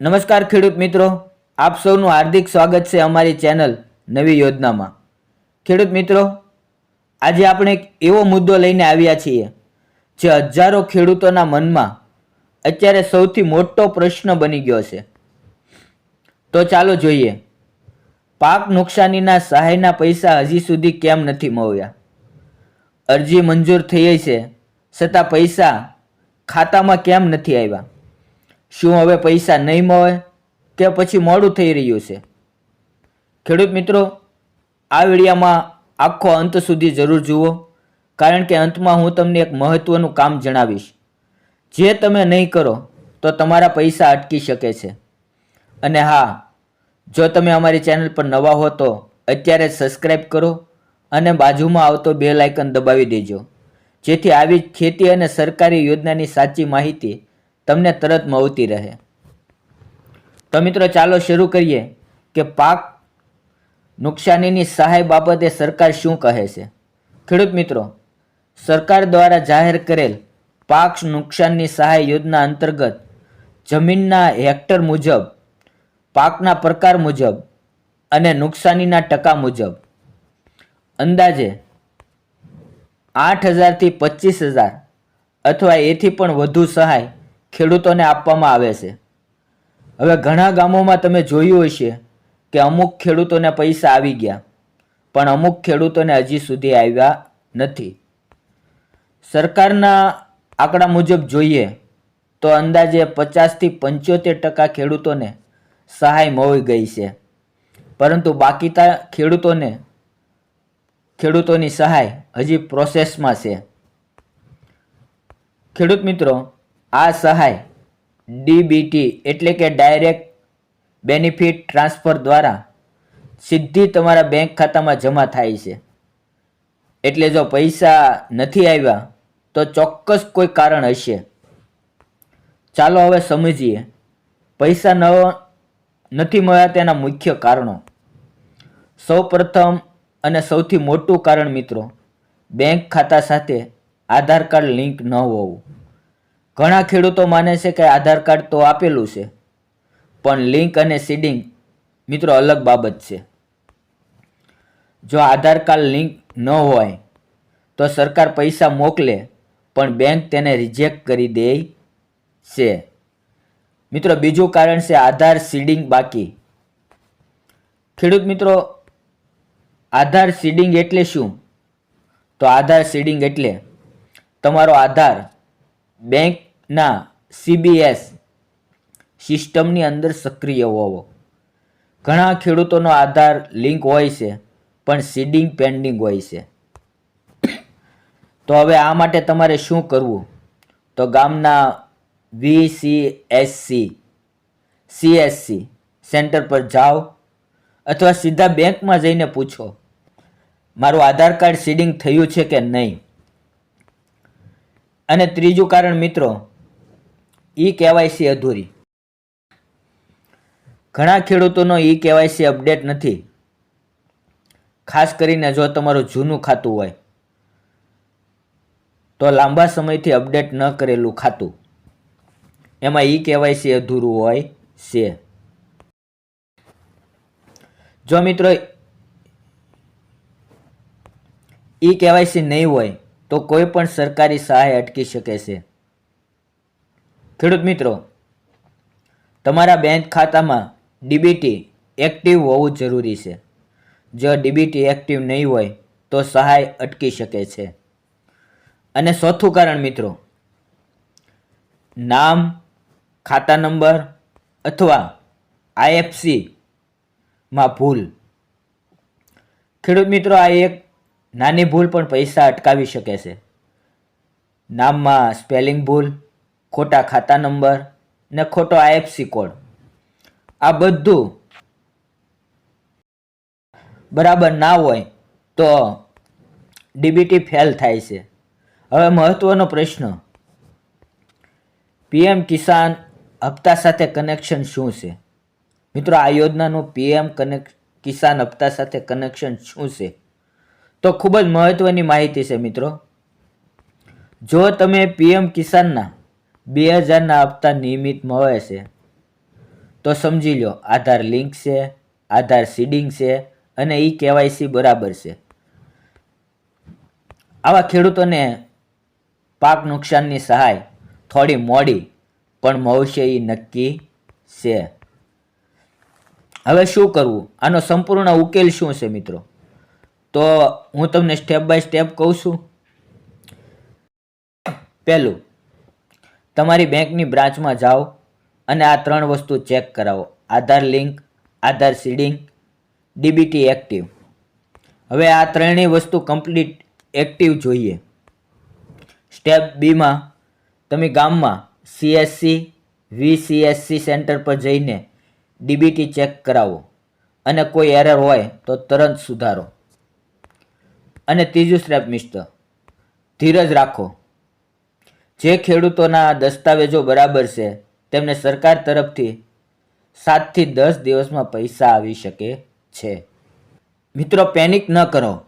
નમસ્કાર ખેડૂત મિત્રો. આપ સૌનું હાર્દિક સ્વાગત છે અમારી ચેનલ નવી યોજનામાં. ખેડૂત મિત્રો, આજે આપણે એક એવો મુદ્દો લઈને આવ્યા છીએ, જે હજારો ખેડૂતોના મનમાં અત્યારે સૌથી મોટો પ્રશ્ન બની ગયો છે. તો ચાલો જોઈએ, પાક નુકસાનીના સહાયના પૈસા હજી સુધી કેમ નથી મળ્યા? અરજી મંજૂર થઈ છે, છતાં પૈસા ખાતામાં કેમ નથી આવ્યા? શું હવે પૈસા નહીં મળે? કે પછી મોડું થઈ રહ્યું છે? ખેડૂત મિત્રો, આ વિડીયામાં આખો અંત સુધી જરૂર જુઓ, કારણ કે અંતમાં હું તમને એક મહત્ત્વનું કામ જણાવીશ. જે તમે નહીં કરો, તો તમારા પૈસા અટકી શકે છે. અને હા, જો તમે અમારી ચેનલ પર નવા હો તો અત્યારે સબસ્ક્રાઈબ કરો અને બાજુમાં આવતો બે લાઇકન દબાવી દેજો. જેથી આવી ખેતી અને સરકારી યોજનાની સાચી માહિતી તમને તરત મળતી રહે. તો મિત્રો, ચાલો શરૂ કરીએ કે પાક નુકસાનીની સહાય બાબતે સરકાર શું કહે છે. ખેડૂત મિત્રો, સરકાર દ્વારા જાહેર કરેલ પાક નુકસાનની સહાય યોજના અંતર્ગત જમીનના હેક્ટર મુજબ, પાકના પ્રકાર મુજબ અને નુકસાનીના ટકા મુજબ. અંદાજે આઠ હજારથી પચીસ હજાર અથવા એથી પણ વધુ સહાય ખેડૂતોને આપવામાં આવે છે. હવે ઘણા ગામોમાં તમે જોયું હશે કે અમુક ખેડૂતોને પૈસા આવી ગયા, પણ અમુક ખેડૂતોને હજી સુધી આવ્યા નથી. સરકારના આંકડા મુજબ જોઈએ તો અંદાજે પચાસથી પંચોતેર ટકા ખેડૂતોને સહાય મળી ગઈ છે. પરંતુ બાકી ખેડૂતોને, ખેડૂતોની સહાય હજી પ્રોસેસમાં છે. ખેડૂત મિત્રો આ સહાય ડીબીટી એટલે કે ડાયરેક્ટ બેનિફિટ ટ્રાન્સફર દ્વારા સીધી તમારા બેંક ખાતામાં જમા થાય છે. એટલે જો પૈસા નથી આવ્યા, તો ચોક્કસ કોઈ કારણ હશે. ચાલો હવે સમજીએ. પૈસા ન નથી મળ્યા તેના મુખ્ય કારણો. સૌપ્રથમ અને સૌથી મોટું કારણ મિત્રો, બેંક ખાતા સાથે આધાર કાર્ડ લિંક ન હોવું. ઘણા ખેડૂતો માને છે કે આધાર કાર્ડ તો આપેલું છે, પણ લિંક અને સીડિંગ મિત્રો અલગ બાબત છે. જો આધાર કાર્ડ લિંક ન હોય, તો સરકાર પૈસા મોકલે, પણ બેંક તેને રિજેક્ટ કરી દે છે. મિત્રો, બીજું કારણ છે આધાર સીડિંગ બાકી. ખેડૂત મિત્રો, આધાર સીડિંગ એટલે શું? તો આધાર સીડિંગ એટલે તમારો આધાર બેંકના સીબીએસ સિસ્ટમની અંદર સક્રિય હોવો. ઘણા ખેડૂતોનો આધાર લિંક હોય છે, પણ સીડિંગ પેન્ડિંગ હોય છે. તો હવે આ માટે તમારે શું કરવું? તો ગામના વીસીએસસી સીએસસી સેન્ટર પર જાઓ, અથવા સીધા બેંકમાં જઈને પૂછો, મારું આધાર કાર્ડ સીડિંગ થયું છે કે નહીં? અને ત્રીજું કારણ મિત્રો ઈ કેવાયસી અધૂરી. ઘણા ખેડૂતોનો ઈ કેવાયસી અપડેટ નથી. ખાસ કરીને જો તમારું જૂનું ખાતું હોય, તો લાંબા સમયથી અપડેટ ન કરેલું ખાતું. એમાં ઈ કેવાયસી અધૂરું હોય છે. જો મિત્રો, ઈ કેવાયસી નહીં હોય, તો કોઈ પણ સરકારી સહાય અટકી શકે છે. ખેડૂત મિત્રો, તમારા બેંક ખાતામાં ડીબીટી એક્ટિવ હોવું જરૂરી છે. જો ડીબીટી એક્ટિવ નહીં હોય તો સહાય અટકી શકે છે. અને ચોથું કારણ મિત્રો, નામ, ખાતા નંબર અથવા આઈએફસીમાં ભૂલ. ખેડૂત મિત્રો, આ એક નાની ભૂલ પણ પૈસા અટકાવી શકે છે. નામમાં સ્પેલિંગ ભૂલ ખોટા ખાતા નંબર ને ખોટો આઈએફસી કોડ. આ બધું બરાબર ના હોય તો ડીબીટી ફેલ થાય છે. હવે મહત્વનો પ્રશ્ન. પીએમ કિસાન હપ્તા સાથે કનેક્શન શું છે? મિત્રો, આ યોજનાનું પીએમ કનેક્ટ કિસાન હપ્તા સાથે કનેક્શન શું છે? તો ખૂબ જ મહત્વની માહિતી છે મિત્રો. જો તમે પીએમ કિસાનના બે હજારના હપ્તા નિયમિત મળે છે. તો સમજી લો, આધાર લિંક છે, આધાર સીડિંગ છે અને ઈ કેવાયસી બરાબર છે. આવા ખેડૂતોને પાક નુકસાનની સહાય થોડી મોડી, પણ મળશે એ નક્કી છે. હવે શું કરવું? આનો સંપૂર્ણ ઉકેલ શું છે મિત્રો? તો હું તમને સ્ટેપ બાય સ્ટેપ કહું છું. પહેલું તમારી બેંકની બ્રાન્ચમાં જાઓ અને આ ત્રણ વસ્તુ ચેક કરાવો. Aadhaar link, Aadhaar seeding, DBT active. હવે આ ત્રણેય વસ્તુ કમ્પ્લીટ એક્ટિવ જોઈએ. સ્ટેપ બીમાં તમે ગામમાં સીએસસી વીસીએસસી સેન્ટર પર જઈને ડીબીટી ચેક કરાવો અને કોઈ એરર હોય તો તરત સુધારો. અને ત્રીજું સ્ટેપ મિસ્ટર, ધીરજ રાખો. જે ખેડૂતોના દસ્તાવેજો બરાબર છે, તેમને સરકાર તરફથી સાતથી દસ દિવસમાં પૈસા આવી શકે છે. મિત્રો પેનિક ન કરો.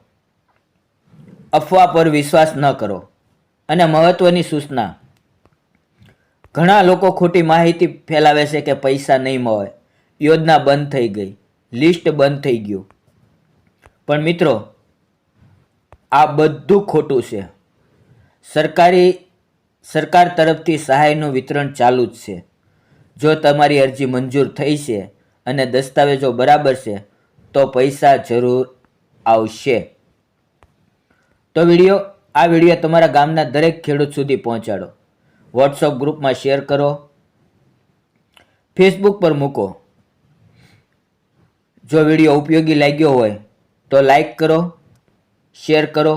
અફવા પર વિશ્વાસ ન કરો. અને મહત્વની સૂચના. ઘણા લોકો ખોટી માહિતી ફેલાવે છે કે પૈસા નહીં મળે. યોજના બંધ થઈ ગઈ. લિસ્ટ બંધ થઈ ગયું. પણ મિત્રો, આ બધું ખોટું છે. સરકારી સરકાર તરફથી સહાયનું વિતરણ ચાલુ જ છે. જો તમારી અરજી મંજૂર થઈ છે અને દસ્તાવેજો બરાબર છે, તો પૈસા જરૂર આવશે. તો વીડિયો, આ વીડિયો તમારા ગામના દરેક ખેડૂત સુધી પહોંચાડો. વોટ્સઅપ ગ્રુપમાં શેર કરો. ફેસબુક પર મૂકો. જો વીડિયો ઉપયોગી લાગ્યો હોય, તો લાઈક કરો, શેર કરો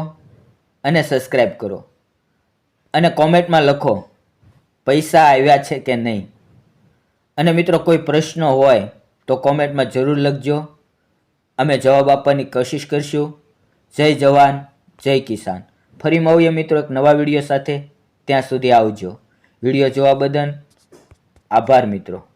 અને સબસ્ક્રાઈબ કરો. અને કોમેન્ટમાં લખો, પૈસા આવ્યા છે કે નહીં? અને મિત્રો, કોઈ પ્રશ્ન હોય તો કોમેન્ટમાં જરૂર લખજો. અમે જવાબ આપવાની કોશિશ કરશું. જય જવાન, જય કિસાન. ફરી મળીએ મિત્રો એક નવા વીડિયો સાથે. ત્યાં સુધી આવજો. વીડિયો જોવા બદલ આભાર મિત્રો.